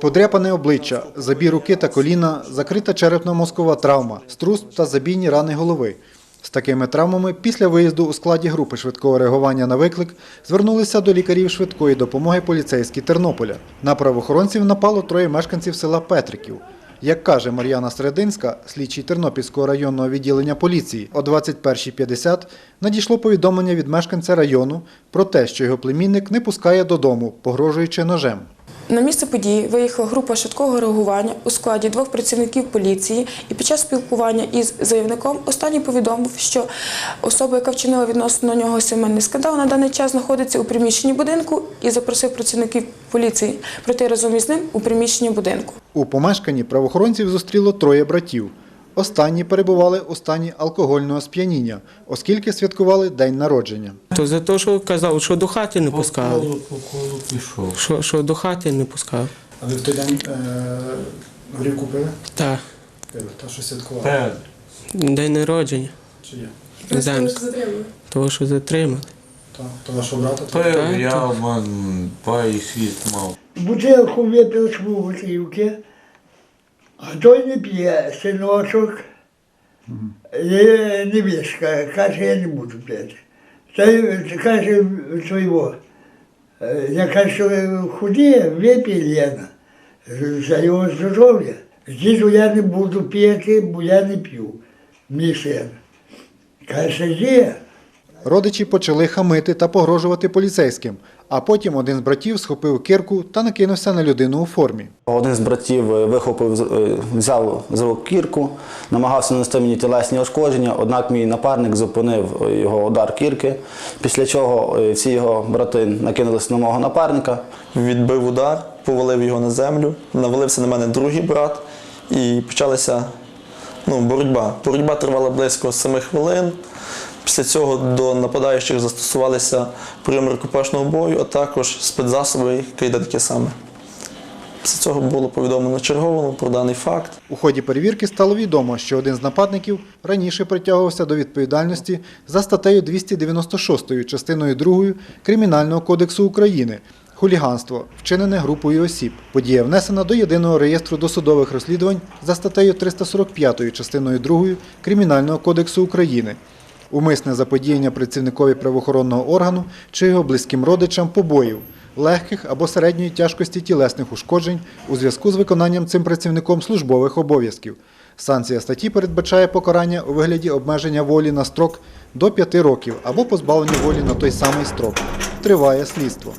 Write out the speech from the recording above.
Подряпане обличчя, забій руки та коліна, закрита черепно-мозкова травма, струс та забійні рани голови. З такими травмами після виїзду у складі групи швидкого реагування на виклик звернулися до лікарів швидкої допомоги поліцейські Тернополя. На правоохоронців напало троє мешканців села Петриків. Як каже Мар'яна Серединська, слідчий Тернопільського районного відділення поліції, о 21.50 надійшло повідомлення від мешканця району про те, що його племінник не пускає додому, погрожуючи ножем. На місце події виїхала група швидкого реагування у складі двох працівників поліції, і під час спілкування із заявником останній повідомив, що особа, яка вчинила відносно нього сімейний скандал, на даний час знаходиться у приміщенні будинку і запросив працівників поліції пройти разом із ним у приміщенні будинку. У помешканні правоохоронців зустріло троє братів. Останні перебували у стані алкогольного сп'яніння, оскільки святкували день народження. То за те, що казав, що до хати не пускали. по колу пішов. Що, що до хати не пускав. А ви в той день е, горівку пили? Так, Пили. Та що святкували? Пед. день народження. Чи є? Не знаю, того, що затримали. Та, то вашого брата? Та? Пив, я так. пай світ мав. Бутилку випив свого горілки, а той не п'є, синочок, і невістка, каже, я не буду пити. Та й каже свого, е, я кажу, худі, випій Лена, за його здоров'я. Діду я не буду пити, бо я не п'ю, мій син. Каже, є. Родичі почали хамити та погрожувати поліцейським, а потім один з братів схопив кирку та накинувся на людину у формі. Один з братів е, вихопив, е, взяв з рук кірку, намагався нанести мені тілесні ушкодження, однак мій напарник зупинив е, його удар кірки, після чого всі його брати накинулися на мого напарника. відбив удар, повалив його на землю, навалився на мене другий брат і почалася ну, боротьба. Боротьба тривала близько 7 хвилин. Після цього до нападаючих застосувалися прийоми рукопашного бою, а також спецзасоби, таке саме. Після цього було повідомлено черговому про даний факт. У ході перевірки стало відомо, що один з нападників раніше притягувався до відповідальності за статтею 296 частиною 2 Кримінального кодексу України хуліганство, вчинене групою осіб. Подія внесена до єдиного реєстру досудових розслідувань за статтею 345 частиною 2 Кримінального кодексу України. Умисне заподіяння працівникові правоохоронного органу чи його близьким родичам побоїв, легких або середньої тяжкості тілесних ушкоджень у зв'язку з виконанням цим працівником службових обов'язків. Санкція статті передбачає покарання у вигляді обмеження волі на строк до 5 років або позбавлення волі на той самий строк. Триває слідство.